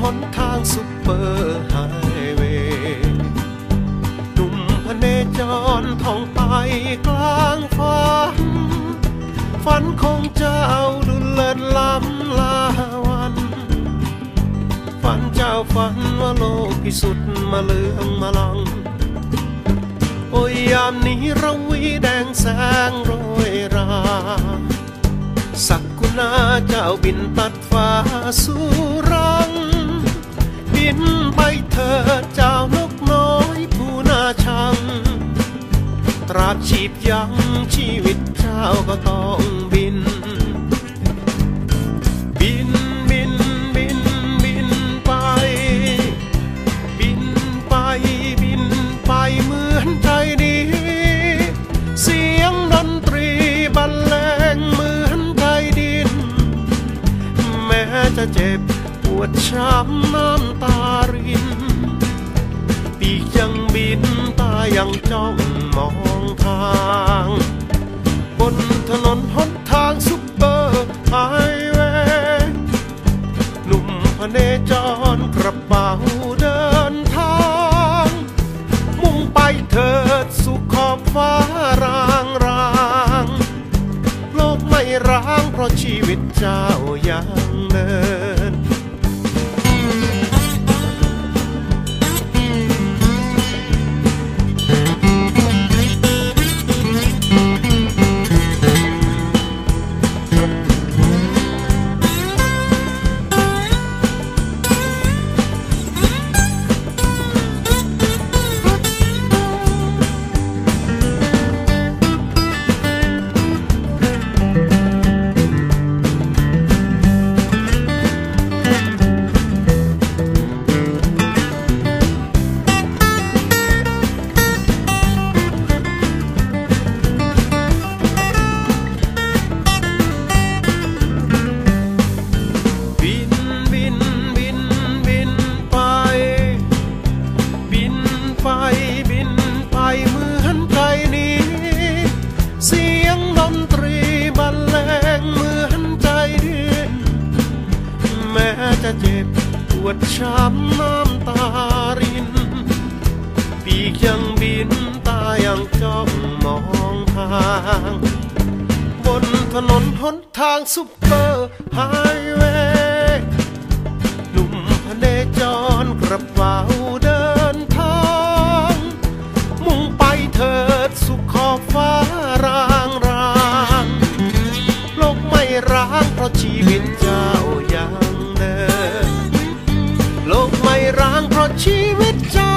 หันทางซุปเปอร์ไฮเวย์หนุ่มพเนจรท่องไปกลางฝันฝันคงเจ้าดุลเลิศล้ำลาวัน ฝันเจ้าฝันว่าโลกพิสุทธิ์มาเลืองมาลัง โอ้ยยามนี้ระวีแดงแสงโรยรา สักกุณาเจ้าบินตัดฟ้าสู่าชีพยังชีวิตเจ้าก็ต้องบิน บินบินบินบินไป บินไปบินไปเหมือนใจดี เสียงดนตรีบรรเลงเหมือนใจดิน แม้จะเจ็บปวดช้ำน้ำตาริน ปีกยังบินตายังจ้องมอง ทาง บนถนนหนทางซุปเปอร์ไฮเวย์หนุ่มพเนจรกระเป๋าเดินทาง มุ่งไปเถิดสู่ขอบฟ้ารางรางโลกไม่ร้างเพราะชีวิตเจ้ายังเดิน บินไปเหมือนใจนี้ เสียงดนตรีบรรเลงเหมือนใจดินแม้จะเจ็บปวดช้ำน้ำตาริน ปีกยังบินตายังจ้องมองทาง บนถนนหนทางซุปเปอร์ไฮเวย์หนุ่มพเนจรกระเป๋า ชีวิตเจ้าอย่างเดิมโลกไม่ร้างเพราะชีวิตเจ้า